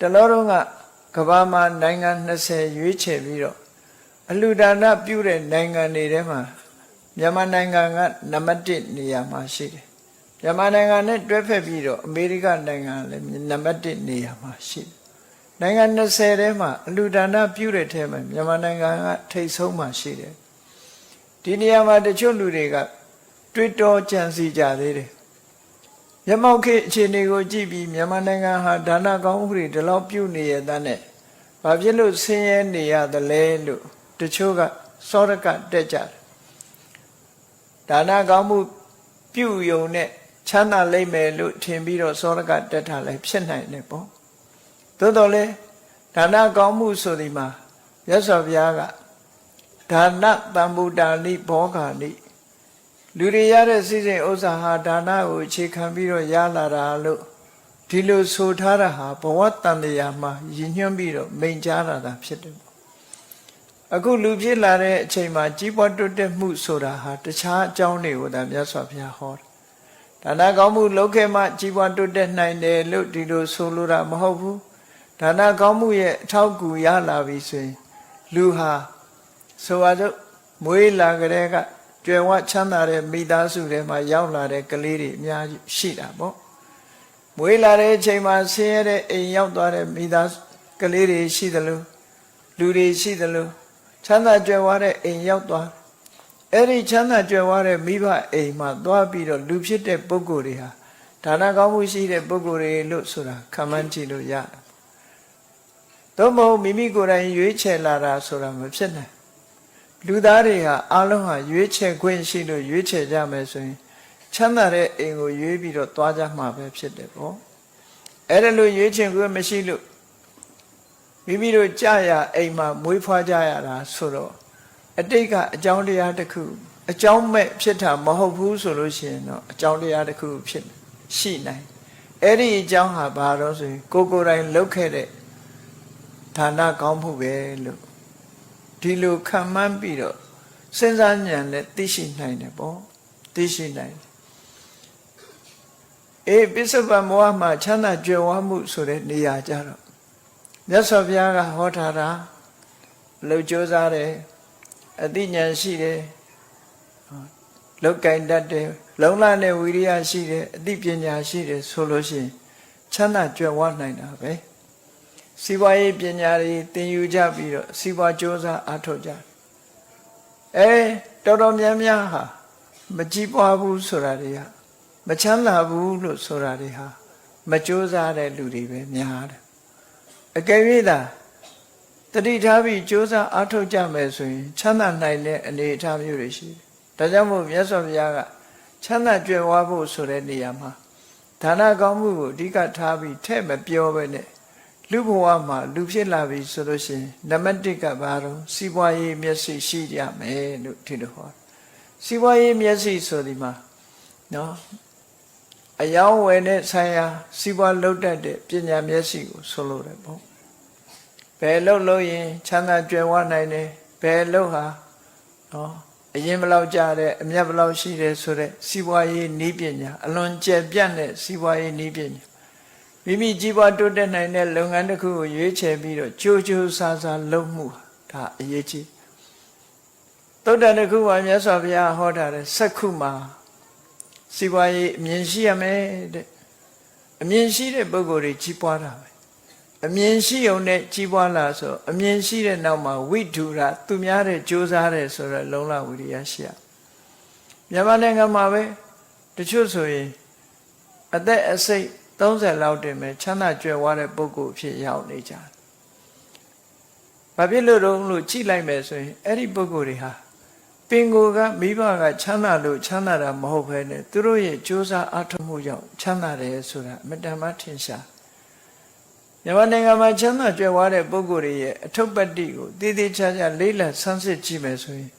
တလောတော့ကကမ္ဘာမှာနိုင်ငံ20ရွေးချယ်ပြီးတော့အလှူဒါနပြုတဲ့နိုင်ငံတွေထဲမှာမြန်မာနိုင်ငံကနံပါတ်1နေရာမှာရှိတယ်မြန်မာနိုင်ငံနဲ့တွဲဖက်ပြီးတော့အမေရိကနိုင်ငံလည်းနံပါတ်1နေရာမှာရှိတယ်နိုင်ငံ20ထဲမှာအလှူဒါနပြုတဲ့ထဲမှာမြန်မာနိုင်ငံကထိပ်ဆုံးမှာရှိတယ်ဒီနေရာမှာတချို့လူတွေက တွေးတောကြံစီကြသေးတယ် မျက်မှောက်ခေတ်အခြေအနေကိုကြည့်ပြီးမြန်မာနိုင်ငံဟာဒါနကောင်းမှုတွေဒီလောက်ပြုနေရတဲ့နဲ့ဘာဖြစ်လို့ဆင်းရဲနေရသလဲလို့တချို့ကစောရကတက်ကြတယ်ဒါနကောင်းမှုပြုယုံနဲ့ချမ်းသာလိမ့်မယ်လို့ထင်ပြီးတော့စောရကတက်တာလည်းဖြစ်နိုင်တယ်ပေါ့သို့တော်လည်းဒါနကောင်းမှုဆိုဒီမှာမြတ်စွာဘုရားကဒါနတံဗုဒ္ဓာနိဘောဂာနိ လူတွေရတဲ့စိစိမ်ဥစ္စာဟာဒါနကိုအခြေခံပြီးတော့ရလာတာလို့ဒီလိုဆိုထားတာဟာဘဝတန်တရားမှာရည်ညွှန်းပြီးတော့မိန်ကြားလာတာဖြစ်တယ်ပေါ့အခုလူဖြစ်လာတဲ့အချိန်မှာကြီးပွားတိုးတက်မှုဆိုတာဟာတခြားအကြောင်းတွေကိုဒါမြတ်စွာဘုရားဟောတယ်ဒါနကောင်းမှုလုပ်ခဲ့မှကြီးပွားတိုးတက်နိုင်တယ်လို့ဒီလိုဆိုလိုတာမဟုတ်ဘူးဒါနကောင်းမှုရဲ့အထောက်အကူရလာပြီဆိုရင် လူဟာဆိုပါစို့မွေးလာကြတဲ့က ကြွယ်ဝချမ်းသာတဲ့မိသားစုထဲမှာရောက်လာတဲ့ကလေးတွေအများကြီးရှိတာပေါ့မွေးလာတဲ့အချိန်မှာဆင်းရဲတဲ့အိမ်ရောက်သွားတဲ့မိသားစုကလေးတွေရှိသလိုလူတွေရှိသလိုချမ်းသာကြွယ်ဝတဲ့အိမ်ရောက်သွားအဲ့ဒီချမ်းသာကြွယ်ဝတဲ့မိဘအိမ်မှာသွားပြီးတော့လူဖြစ်တဲ့ပုဂ္ဂိုလ်တွေဟာဒါနကောင်းမှုရှိတဲ့ပုဂ္ဂိုလ်တွေလို့ဆိုတာခံမှန်းကြည့်လို့ရတယ်။သို့မဟုတ်မိမိကိုယ်တိုင်ရွေးချယ်လာတာဆိုတာမဖြစ်နိုင် လူသားတွေဟာအလုံးဟာရွေးချယ်ခွင့်ရှိလို့ရွေးချယ်ကြမယ်ဆိုရင်ချမ်းသာတဲ့အိမ်ကိုရွေးပြီးတော့သွားကြမှာပဲဖြစ်တယ်ပေါ့အဲ့ဒါလို့ရွေးချယ်ခွင့်မရှိလို့မိမိတို့ကြာရအိမ်မှာမွေးဖွားကြရတာဆိုတော့အတိတ်ကအကြောင်းတရားတစ်ခုအကြောင်းမဲ့ဖြစ်တာမဟုတ်ဘူးဆိုလို့ရှိရင်တော့အကြောင်းတရားတစ်ခုဖြစ်ရှိနိုင်အဲ့ဒီအကြောင်းဟာဘာလို့ဆိုရင်ကိုယ်ကိုယ်တိုင်လုပ်ခဲ့တဲ့ဌာနကောင်းမှုပဲလို့ ဒီလိုခံမှန်းပြီးတော့စဉ်းစားဉာဏ်နဲ့သိရှိနိုင်တယ်ပေါ့သိရှိနိုင်တယ်အေးပစ္စုပန်မောဟမှာချမ်းသာကြွယ်ဝမှုဆိုတဲ့နေရာကြတော့မြတ်စွာဘုရားကဟောထားတာလှုပ်ကြိုးစားတယ်အသိဉာဏ်ရှိတယ်လောက်ကင်တတ်တယ်လုံလနဲ့ဝိရိယရှိတယ်အသိပညာရှိတယ်ဆိုလို့ရှိရင်ချမ်းသာကြွယ်ဝနိုင်တာပဲ စီးပွားရေးပညာတွေသင်ယူကြပြီးတော့စီးပွားကြိုးစားအားထုတ်ကြအဲတော်တော်များများဟာမကြည်ပွားဘူးဆိုတာတွေကမချမ်းသာဘူးလို့ဆိုတာတွေဟာမကြိုးစားတဲ့လူတွေပဲများတယ်အကယ်၍သာတတိထားပြီးကြိုးစားအားထုတ်ကြမယ်ဆိုရင်ချမ်းသာနိုင်တဲ့အနေအထားမျိုးတွေရှိတယ်ဒါကြောင့်မို့မြတ်စွာဘုရားကချမ်းသာကြွယ်ဝဖို့ဆိုတဲ့နေရာမှာဒါနကောင်းမှုကိုအဓိကထားပြီးထဲ့မပြောပဲနဲ့ လူဘဝမှာလူဖြစ်လာပြီဆိုလို့ရှိရင်နံပါတ်1ကဘာတော့စီးပွားရေးမျက်စိရှိကြမယ်လို့ဒီလိုဟောစီးပွားရေးမျက်စိဆိုဒီမှာနော်အယောင်းဝယ်တဲ့ဆိုင်ရာစီးပွားလုပ်တတ်တဲ့ပညာမျက်စိကိုဆိုလိုတယ်ပေါ့ဘယ်လုပ်လို့ရင်ချမ်းသာကြွယ်ဝနိုင်တယ်ဘယ်လုပ်ဟာနော်အရင်ဘလောက်ကြတဲ့အမြတ်ဘလောက်ရှိတယ်ဆိုတဲ့စီးပွားရေးနည်းပညာအလွန်ကျယ်ပြန့်တဲ့စီးပွားရေးနည်းပညာ မိမိကြီးပွားတိုးတက်နိုင်တဲ့လုပ်ငန်းတစ်ခုကိုရွေးချယ်ပြီးတော့ကြိုးကြိုးစားစားလုပ်မှုဒါအရေးကြီးသုတ္တန်တစ်ခုမှာမြတ်စွာဘုရားဟောထားတဲ့စက္ခုမှာစီးပွားရေးအမြင်ရှိရမယ်တဲ့အမြင်ရှိတဲ့ပုဂ္ဂိုလ်တွေကြီးပွားတာပဲအမြင်ရှိုံနဲ့ကြီးပွားလာဆိုအမြင်ရှိတဲ့နောက်မှာဝိဓုရသူများတဲ့ကြိုးစားတဲ့ဆိုတော့လုံလဝိရိယရှိရမြန်မာနိုင်ငံမှာပဲတချို့ဆိုရင်အသက်အစိတ် 30လောက်တင်မဲ့ချမ်းသာကြွယ်ဝတဲ့ပုဂ္ဂိုလ်ဖြစ်ရောက်နေကြတယ်။ဘာဖြစ်လို့တော့လို့ကြည့်လိုက်မယ်ဆိုရင်အဲ့ဒီပုဂ္ဂိုလ်တွေဟာပင်ကိုယ်ကမိဘကချမ်းသာလို့ချမ်းသာတာမဟုတ်ဘဲနဲ့သူတို့ရဲ့ကြိုးစားအားထုတ်မှုကြောင့်ချမ်းသာတယ်ဆိုတာအမတန်မှထင်ရှားမြန်မာနိုင်ငံမှာချမ်းသာကြွယ်ဝတဲ့ပုဂ္ဂိုလ်တွေရဲ့အထုပ်ပတ္တိကိုတည်တည်ချာချာလေးလံဆန်းစစ်ကြည့်မယ်ဆိုရင်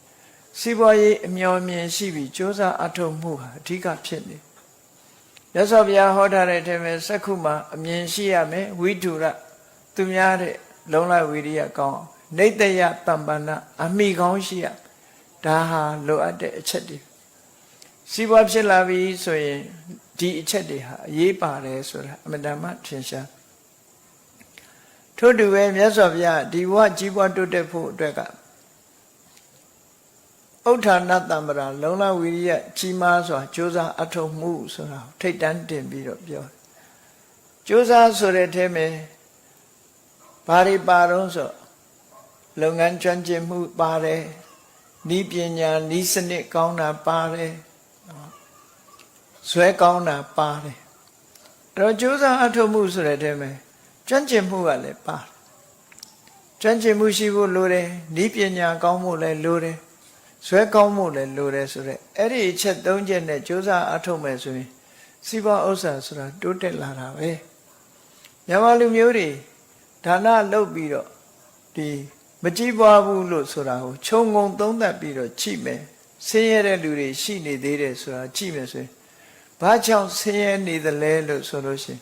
စီးပွားရေးအမျှော်အမြင်ရှိပြီးကြိုးစားအားထုတ်မှုဟာအဓိကဖြစ်နေ ရသော်ဘုရားဟောထားတဲ့အထက်မှာစက္ခုမှာအမြင်ရှိရမယ်ဝိတုရသူများတဲ့လုံလဝိရိယကောင်းနေတယတမ္ပန္နအမိကောင်းရှိရဒါဟာလိုအပ်တဲ့အချက်တွေစီးပွားဖြစ်လာပြီဆိုရင်ဒီအချက်တွေဟာအရေးပါတယ်ဆိုတာအမှန်တမ်းမှထင်ရှားထို့တူပဲမြတ်စွာဘုရားဒီဘဝကြီးပွားတိုးတက်ဖို့အတွက်က ဥဋ္ဌာဏတမ္ပရာလုံလဝီရိယကြီးမားစွာကြိုးစားအထောက်မှုဆိုတာကိုထိတ်တန်းတင်ပြီးတော့ပြောတယ်ကြိုးစားဆိုတဲ့အထဲမှာဘာတွေပါတော့ဆိုလုပ်ငန်းကျွမ်းကျင်မှုပါတယ်ဤပညာဤစနစ်ကောင်းတာပါတယ်ဇွဲကောင်းတာပါတယ်အဲ့တော့ကြိုးစားအထောက်မှုဆိုတဲ့အထဲမှာကျွမ်းကျင်မှုကလည်းပါတယ်ကျွမ်းကျင်မှုရှိဖို့လိုတယ်ဤပညာကောင်းဖို့လည်းလိုတယ် ဇွဲကောင်းဖို့လည်းလိုတယ်ဆိုတော့အဲ့ဒီအချက်၃ချက်နဲ့ကြိုးစားအထောက်မယ်ဆိုရင်စီးပွားဥစ္စာဆိုတာတိုးတက်လာတာပဲမြန်မာလူမျိုးတွေဒါနလုပ်ပြီးတော့ဒီမကြည်ပွားဘူးလို့ဆိုတာကိုခြုံငုံသုံးသပ်ပြီးတော့ကြည့်မယ်ဆင်းရဲတဲ့လူတွေရှိနေသေးတယ်ဆိုတာကြည့်မယ်ဆိုရင်ဘာကြောင့်ဆင်းရဲနေသလဲလို့ဆိုလို့ရှိရင်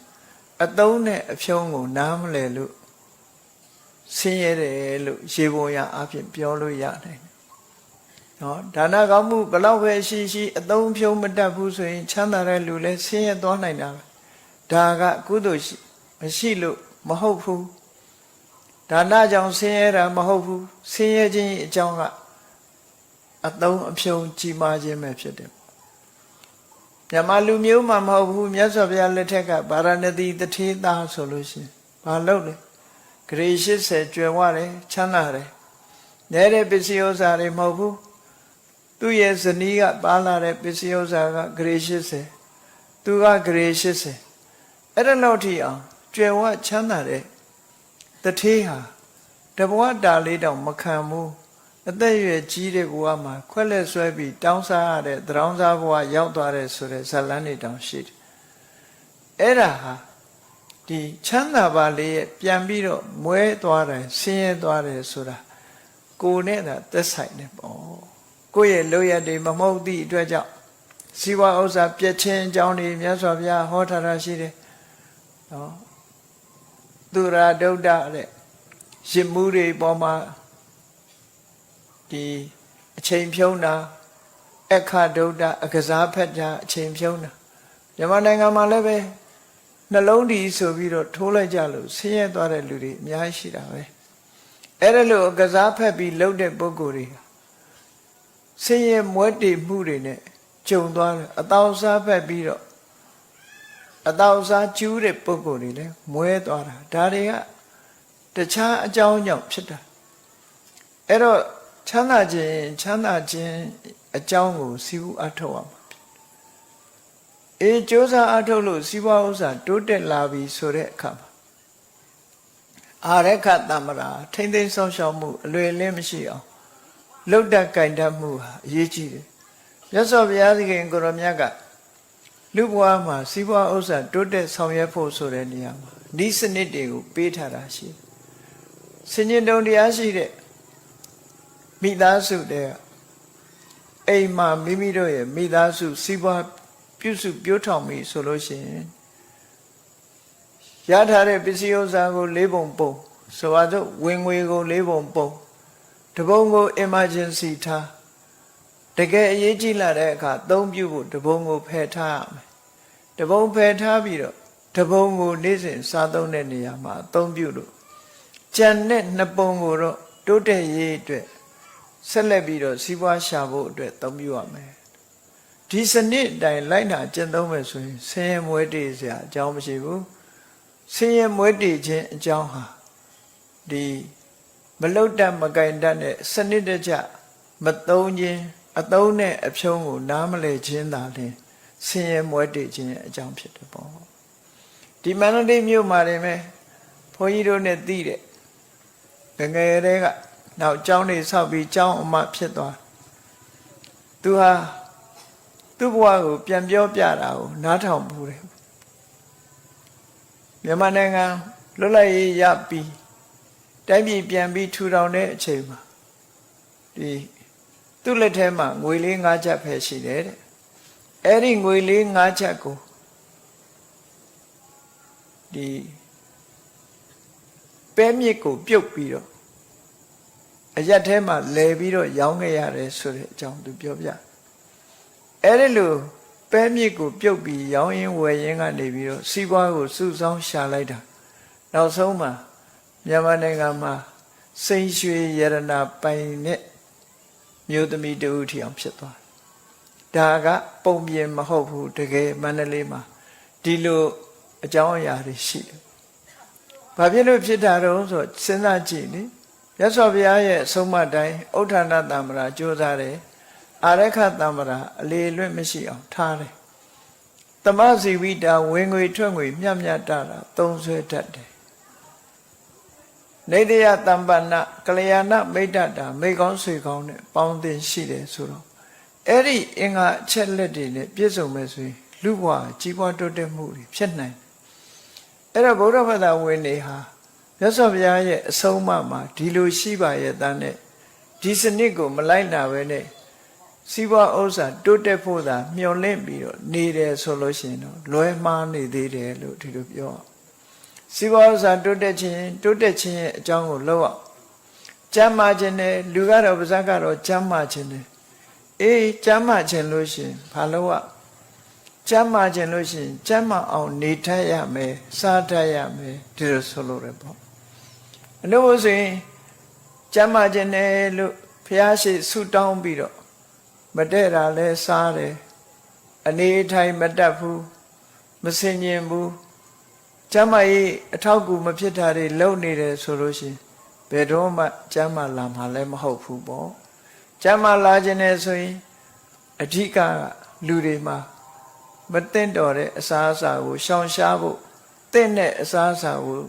အတုံးနဲ့အဖြုံးကိုနားမလဲလို့ဆင်းရဲတယ်လို့ရေပုံရအဖြစ်ပြောလို့ရနိုင်တယ်။ နော်ဒါနကောင်းမှုဘလောက်ပဲရှိရှိအတုံးဖြုံးမတတ်ဘူးဆိုရင်ချမ်းသာတဲ့လူလည်းဆင်းရဲသွားနိုင်တာပဲ။ဒါကကုသိုလ်ရှိမရှိလို့မဟုတ်ဘူး။ဒါနကြောင့်ဆင်းရဲတာမဟုတ်ဘူး။ဆင်းရဲခြင်းအကြောင်းကအတုံးအဖြုံးကြီးမားခြင်းပဲဖြစ်တယ်မြန်မာလူမျိုးမှမဟုတ်ဘူးမြတ်စွာဘုရားလက်ထက်ကဗာရာဏသီတထေသားဆိုလို့ရှိရင်ဘာလုပ်လဲဂရေ80ကျွယ်ဝတယ်ချမ်းသာတယ်နေတဲ့ပစ္စည်းဥစ္စာတွေမဟုတ်ဘူး သူ့ရဲ့ဇနီးကပါလာတဲ့ပစ္စည်းဥစ္စာကဂရေ80သူကဂရေ80အဲ့ဒါလို့ထိအောင်ကျွယ်ဝချမ်းသာတဲ့တထေဟာတဘဝတာလေးတောင်မခံဘူးအသက်အရွယ်ကြီးတဲ့ကိုကမှခွက်လက်ဆွဲပြီးတောင်းစားရတဲ့သရောင်းစားဘဝရောက်သွားတဲ့ဆိုတဲ့ဇလန်းတွေတောင်ရှိတယ်။အဲ့ဒါဟာဒီချမ်းသာပါလေးရဲ့ပြန်ပြီးတော့မွဲသွားတယ်ဆင်းရဲသွားတယ်ဆိုတာကိုနဲ့သာသက်ဆိုင်နေပေါ့။ ကိုယ့်ရဲ့လိုရတွေမမဟုတ်သည့်အတွက်ကြောင့်ဇီဝဥစ္စာပြည့်ချင်းအကြောင်းတွေမြတ်စွာဘုရားဟောထားတာရှိတယ်။နော်။သူရာဒုဒ္ဒတဲ့ရစ်မှုတွေပေါ်မှာဒီအချိန်ဖြုံးတာအခဒုဒ္ဒအကစားဖက်တာအချိန်ဖြုံးတာမြန်မာနိုင်ငံမှာလည်းပဲနှလုံးဒီဆိုပြီးတော့ထိုးလိုက်ကြလို့ဆင်းရဲသွားတဲ့လူတွေအများကြီးရှိတာပဲအဲ့ဒါလို့အကစားဖက်ပြီးလှုပ်တဲ့ပုဂ္ဂိုလ်တွေ ဆင်းရဲမွဲတေမှုတွေနဲ့ကြုံသွားတယ်အတောင်စားဖက်ပြီးတော့အတောင်စားကျူးတဲ့ပုဂ္ဂိုလ်တွေလည်းမွဲသွားတာဒါတွေကတခြားအကြောင်းကြောင့်ဖြစ်တာအဲ့တော့ချမ်းသာခြင်းချမ်းသာခြင်းအကြောင်းကိုစီးပူးအထောက်အောင်အေးစ조사အထုတ်လို့စီးပွားဥစ္စာတိုးတက်လာပြီဆိုတဲ့အခါမှာအာရခတမရာထိမ့်သိမ်းဆောင်ရှောက်မှုအလွယ်လင်းမရှိအောင် လုတ်တက်ကြင်တတ်မှုဟာအရေးကြီးတယ်မြတ်စွာဘုရားသခင်ကိုရောမြတ်ကလူဘဝမှာစီးပွားဥစ္စာတိုးတက်ဆောင်ရွက်ဖို့ဆိုတဲ့နေရာမှာဤစနစ်တွေကိုပေးထားတာရှိတယ်စင်ញင်တုံတရားရှိတဲ့မိသားစုတဲ့အိမ်မှာမိမိတို့ရဲ့မိသားစုစီးပွားပြုစုပြောထောင်ပြီဆိုလို့ရှိရင်ရထားတဲ့ပစ္စည်းဥစ္စာကိုလေးပုံပုံဆိုပါစို့ဝင်ငွေကိုလေးပုံပုံ တပုံကို emergency ထားတကယ်အရေးကြီးလာတဲ့အခါအသုံးပြုဖို့တပုံကိုဖယ်ထားရမယ်တပုံဖယ်ထားပြီးတော့တပုံကိုနေ့စဉ်စားသုံးတဲ့နေရာမှာအသုံးပြုလို့ကြံတဲ့နှစ်ပုံကိုတော့တိုးတက်ရေးအတွက်ဆက်လက်ပြီးတော့စီးပွားရှာဖို့အတွက်သုံးပြုရမယ်ဒီစနစ်တိုင်လိုက်နာကျင့်သုံးမယ်ဆိုရင်ဆင်းရဲမွဲတေစရာအကြောင်းမရှိဘူးဆင်းရဲမွဲတေခြင်းအကြောင်းဟာဒီ မလုတ်တတ်မကင်တတ်တဲ့စနစ်တကျမသုံးခြင်းအသုံးနဲ့အဖြုံးကို နားမလည်ခြင်းသာလျှင်ဆင်းရဲမွဲတေခြင်းအကြောင်းဖြစ်တယ်ပေါ့ဒီမန္တလေးမြို့မှာနေမယ်ဘုန်းကြီးတို့နဲ့သိတဲ့ငငယ်တွေကနောက်ကျောင်းနေဆောက်ပြီးကျောင်းအမဖြစ်သွားသူဟာသူ့ဘဝကိုပြန်ပြောပြတာကိုနားထောင်ပူတယ်မြန်မာနိုင်ငံလွတ်လပ်ရေးရပြီး တိုင်းပြည်ပြန်ပြီးထူထောင်တဲ့အချိန်မှာဒီသူ့လက်ထဲမှာငွေလေး၅ချက်ပဲရှိတယ်တဲ့အဲ့ဒီငွေလေး၅ချက်ကိုဒီပဲမြစ်ကိုပြုတ်ပြီးတော့အရက်ထဲမှာလဲပြီးတော့ရောင်းခဲ့ရတယ်ဆိုတဲ့အကြောင်းသူပြောပြအဲ့ဒီလိုပဲမြစ်ကိုပြုတ်ပြီးရောင်းရင်းဝယ်ရင်းကနေပြီးတော့စီးပွားကိုစုဆောင်းရှာလိုက်တာနောက်ဆုံးမှာ မြန်မာနိုင်ငံမှာစိန်ရွှေရတနာပိုင်နဲ့မြို့သမီးတူထီအောင်ဖြစ်သွားတယ်ဒါကပုံပြင်မဟုတ်ဘူးတကယ်မန္တလေးမှာဒီလိုအကြောင်းအရာတွေရှိတယ်ဘာဖြစ်လို့ဖြစ်တာတော့ဆိုစဉ်းစားကြည့်လေမြတ်စွာဘုရားရဲ့အဆုံးအမတိုင်းဥဋ္ဌာဏတမ္ပရာကြိုးစားတယ်အာရခတမ္ပရာအလေလွတ်မရှိအောင်ထားတယ်တမဇီဝိတာဝင်ငွေထွက်ငွေမြတ်မြတ်တာသုံးဆွဲတတ်တယ် နေတယတမ္ပဏကလျာဏမိတ်တတာမိကောင်းဆွေကောင်းနဲ့ပေါင်းတင်ရှိတယ်ဆိုတော့အဲ့ဒီအင်္ဂါအချက်လက်တွေနဲ့ပြည့်စုံမယ်ဆိုရင်လူဘဝကြီးပွားတိုးတက်မှုတွေဖြစ်နိုင်တယ်အဲ့တော့ဗုဒ္ဓဘာသာဝင်တွေဟာမြတ်စွာဘုရားရဲ့အဆုံးအမမှာဒီလိုရှိပါရဲ့တန်းနဲ့ဒီစနစ်ကိုမလိုက်နာပဲနဲ့စီးပွားဥစ္စာတိုးတက်ဖို့သာမျှော်လင့်ပြီးတော့နေတယ်ဆိုလို့ရှိရင်တော့လွဲမှားနေသေးတယ်လို့ဒီလိုပြောအောင် စီးပွားဥစ္စာတိုးတက်ခြင်းတိုးတက်ခြင်းရဲ့အကြောင်းကိုလောက်အောင်ကျမ်းမာခြင်းနဲ့လူကတော့ပါဇက်ကတော့ကျမ်းမာခြင်းနဲ့အေးကျမ်းမာခြင်းလို့ရှိရင်ဘာလို့อ่ะကျမ်းမာခြင်းလို့ရှိရင်ကျမ်းမာအောင်နေထရရမယ်စားထရရမယ်ဒီလိုဆိုလို့ရပေါ့အလို့ဆိုရင်ကျမ်းမာခြင်းနဲ့လို့ဖះရှိဆုတောင်းပြီးတော့မတဲ့တာလဲစားတယ်အနေထိုင်မတတ်ဘူးမစင်ញင်ဘူး ကျမ်းမာရေးအထောက်အကူမဖြစ်တာတွေလုံနေတယ်ဆိုလို့ရှိရင်ဘယ်တော့မှကျမ်းမာလာမှာလည်းမဟုတ်ဘူးပေါ့ကျမ်းမာလာခြင်းနဲ့ဆိုရင်အဓိကလူတွေမှာမတင့်တော်တဲ့အစားအစာကိုရှောင်ရှားဖို့တင့်တဲ့အစားအစာကို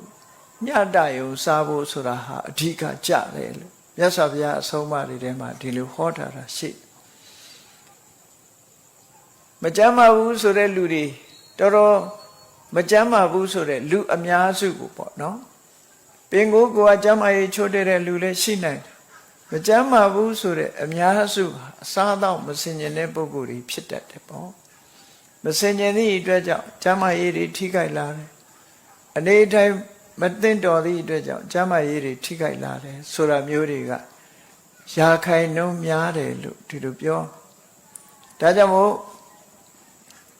ညတယုံစားဖို့ဆိုတာဟာအဓိကကြတယ်လို့မြတ်စွာဘုရားအဆုံးအမတွေထဲမှာဒီလိုဟောထားတာရှိမကြမ်းမာဘူးဆိုတဲ့လူတွေတော်တော် မကြမ်းမာဘူးဆိုတဲ့လူအများစုကိုပေါ့နော်ပင်ကိုယ်ကကြမ်းမာရေးချိုးတဲ့လူလည်းရှိနိုင်တယ်မကြမ်းမာဘူးဆိုတဲ့အများစုအစားတော့မစင်ကျင်တဲ့ပုဂ္ဂိုလ်တွေဖြစ်တတ်တယ်ပေါ့မစင်ကျင်သည့်အတွက်ကြောင့်ကျမ်းမာရေးတွေထိခိုက်လာတယ်အနေတိုင်းမသိတော်သည့်အတွက်ကြောင့်ကျမ်းမာရေးတွေထိခိုက်လာတယ်ဆိုတာမျိုးတွေကရာခိုင်နှုန်းများတယ်လို့ဒီလိုပြောဒါကြောင့်မို့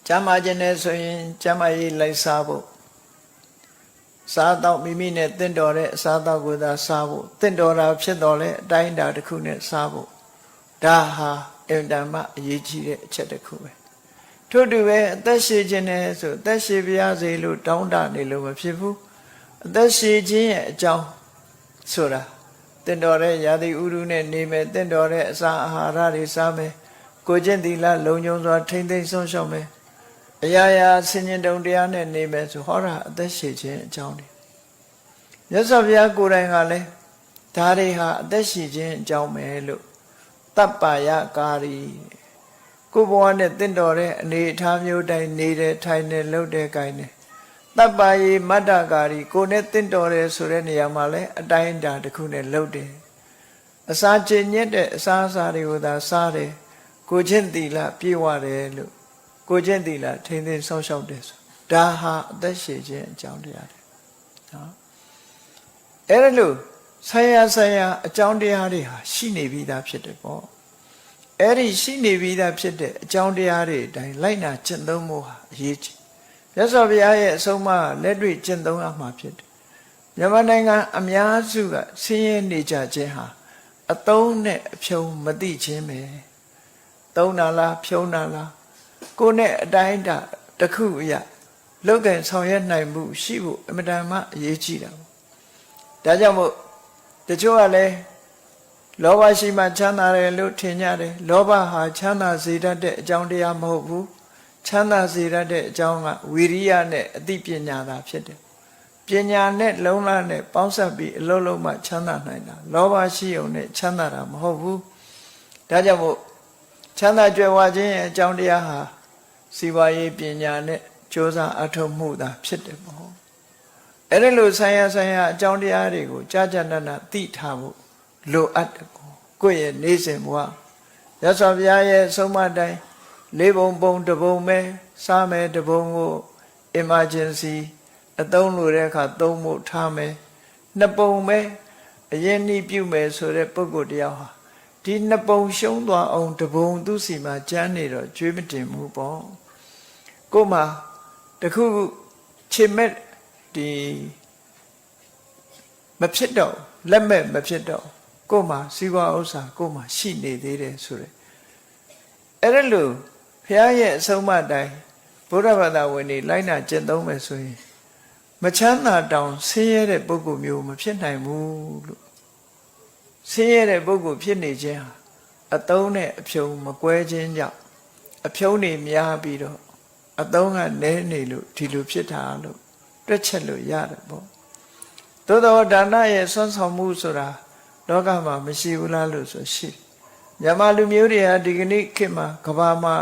ကျမ်းမာခြင်းနဲ့ဆိုရင် ကျမ်းမာရေးလိုက်စားဖို့စားတော့မိမိနဲ့တင့်တော်တဲ့အစားတော့ကိုသာစားဖို့တင့်တော်တာဖြစ်တော်လဲအတိုင်းအတာတစ်ခုနဲ့စားဖို့ဒါဟာအင်တန်မှအရေးကြီးတဲ့အချက်တစ်ခုပဲထို့တူပဲအသက်ရှည်ခြင်းနဲ့ဆိုအသက်ရှည်ပါရစေလို့တောင်းတနေလို့မဖြစ်ဘူးအသက်ရှည်ခြင်းရဲ့အကြောင်းဆိုတာတင့်တော်တဲ့ရာသီဥတုနဲ့နေမယ်တင့်တော်တဲ့အစာအာဟာရတွေစားမယ်ကိုကျင့်သီလလုံခြုံစွာထိမ့်သိမ်းဆုံးရှုံးမယ် အရာရာဆင်ញင်တုံတရားနဲ့နေမယ်ဆိုဟောတာအသက်ရှည်ခြင်းအကြောင်းတွေမြတ်စွာဘုရားကိုယ်တိုင်ကလည်းဒါတွေဟာအသက်ရှည်ခြင်းအကြောင်းပဲလို့တပ္ပါယကာရီကိုယ်ဘဝနဲ့တင့်တော်တဲ့အနေအထားမျိုးတိုင်းနေတဲ့ထိုင်နေလှုပ်တဲ့ကိုင်းနေတပ္ပါယေမတ္တကာရီကိုယ်နဲ့တင့်တော်တယ်ဆိုတဲ့နေရာမှာလည်းအတိုင်းအတာတစ်ခုနဲ့လှုပ်တယ်အစာကျင့်ညက်တဲ့အစာအစာတွေကိုသာစားတယ်ကိုချင်းတီလာပြေဝတယ်လို့ ကိုကျင့်သီလထိမ့်သိမ်းဆောက်ရှောက်တယ်ဆိုဒါဟာအသက်ရှည်ခြင်းအကြောင်းတရားတွေနော်အဲ့ဒါလို့ဆရာဆရာအကြောင်းတရားတွေဟာရှိနေပြီးသားဖြစ်တယ်ပေါ့အဲ့ဒီရှိနေပြီးသားဖြစ်တဲ့အကြောင်းတရားတွေအတိုင်းလိုက်နာကျင့်သုံးဖို့ဟာအရေးကြီးရသော်ဘုရားရဲ့အဆုံးအမလက်တွေ့ကျင့်သုံးရမှာဖြစ်တယ်မြန်မာနိုင်ငံအများစုကဆင်းရဲနေကြခြင်းဟာအတုံးနဲ့အဖြုံမသိခြင်းပဲသုံးတာလားဖြုံးတာလား ကိုယ်နဲ့အတိုင်းတာတစ်ခုအရာလောက်ကင်ဆောင်ရွက်နိုင်မှုရှိဖို့အမတန်မှအရေးကြီးတာပေါ့ဒါကြောင့်မို့တချို့ကလည်းလောဘရှိမှချမ်းသာတယ်လို့ထင်ကြတယ်လောဘဟာချမ်းသာစေတတ်တဲ့အကြောင်းတရားမဟုတ်ဘူးချမ်းသာစေတတ်တဲ့အကြောင်းကဝီရိယနဲ့အသိပညာသာဖြစ်တယ်ပညာနဲ့လုံလနဲ့ပေါင်းစပ်ပြီးအလုံးလုံးမှချမ်းသာနိုင်တာလောဘရှိုံနဲ့ချမ်းသာတာမဟုတ်ဘူးဒါကြောင့်မို့ချမ်းသာကြွယ်ဝခြင်းရဲ့အကြောင်းတရားဟာ စီဝါရေးပညာနဲ့ကြိုးစားအထောက်မှုသာဖြစ်တယ်ပေါ့အဲ့ဒါလို့ဆိုင်ရဆိုင်ရအကြောင်းတရားတွေကိုကြာကြာနာနာသိထားဖို့လိုအပ်တယ်ကိုကိုယ့်ရဲ့နေစဉ်ဘဝရသော်ဘုရားရဲ့ဆုံးမတိုင်းလေးပုံပုံတပုံပဲစားမယ်တပုံကို emergency အသုံးလိုတဲ့အခါသုံးဖို့ထားမယ်နှစ်ပုံပဲအရင်နှီးပြုမယ်ဆိုတဲ့ပုဂ္ဂိုလ်တယောက်ဟာဒီနှစ်ပုံရှုံးသွားအောင်တပုံသူ့စီမှာကြမ်းနေတော့ကြွေးမတင်ဘူးပေါ့ ကို့မှာတခုခုချစ်မဲ့ဒီမဖြစ်တော့ဘူးလက်မဲ့မဖြစ်တော့ဘူးကိုယ်မှာစီးပွားဥစ္စာကိုယ်မှာရှိနေသေးတယ်ဆိုရယ်အဲ့ဒါလို့ဘုရားရဲ့အဆုံးအမတိုင်းဘုရားဘာသာဝင်တွေလိုက်နာကျင့်သုံးမယ်ဆိုရင်မချမ်းသာတောင်ဆင်းရဲတဲ့ပုဂ္ဂိုလ်မျိုးမဖြစ်နိုင်ဘူးလို့ဆင်းရဲတဲ့ပုဂ္ဂိုလ်ဖြစ်နေခြင်းဟာအတုံးနဲ့အဖြုံမကွဲခြင်းကြောင့်အဖြုံးတွေများပြီးတော့ အတုံးကနဲနေလို့ဒီလိုဖြစ်တာလို့တွက်ချက်လို့ရတယ်ပေါ့သို့တော့ဒါနရဲ့ဆွမ်းဆောင်မှုဆိုတာလောကမှာမရှိဘူးလားလို့ဆိုရှိတယ်မြန်မာလူမျိုးတွေဟာဒီကနေ့ခေတ်မှာကဘာမှာ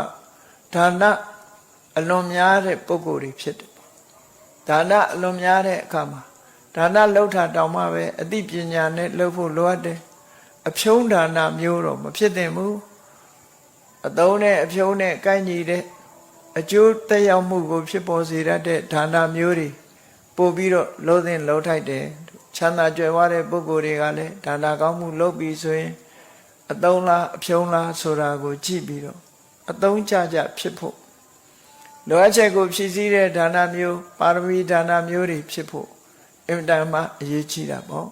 ဒါနအလွန်များတဲ့ပုဂ္ဂိုလ်တွေဖြစ်တယ်ဒါနအလွန်များတဲ့အခါမှာဒါနလှုပ်တာတောင်မှပဲအသိပညာနဲ့လှုပ်ဖို့လိုအပ်တယ်အဖြုံးဒါနမျိုးတော့မဖြစ်သင့်ဘူးအတုံးနဲ့အဖြုံးနဲ့ကိုက်ညီတဲ့ အကျိုးတက်ရောက်မှုကို ဖြစ်ပေါ်စေတတ်တဲ့ဒါနမျိုးတွေပို့ပြီးတော့လုံးသင်လုံးထိုက်တယ်ချမ်းသာကြွယ်ဝတဲ့ပုဂ္ဂိုလ်တွေကလည်းဒါနကောင်းမှုလုပ်ပြီးဆိုရင်အတုံးလားအဖြုံးလားဆိုတာကို ကြည့်ပြီးတော့အတုံးကြကြဖြစ်ဖို့လိုအပ်ချက်ကိုဖြည့်ဆည်းတဲ့ဒါနမျိုးပါရမီဒါနမျိုးတွေဖြစ်ဖို့အင်တန်မှအရေးကြီးတာပေါ့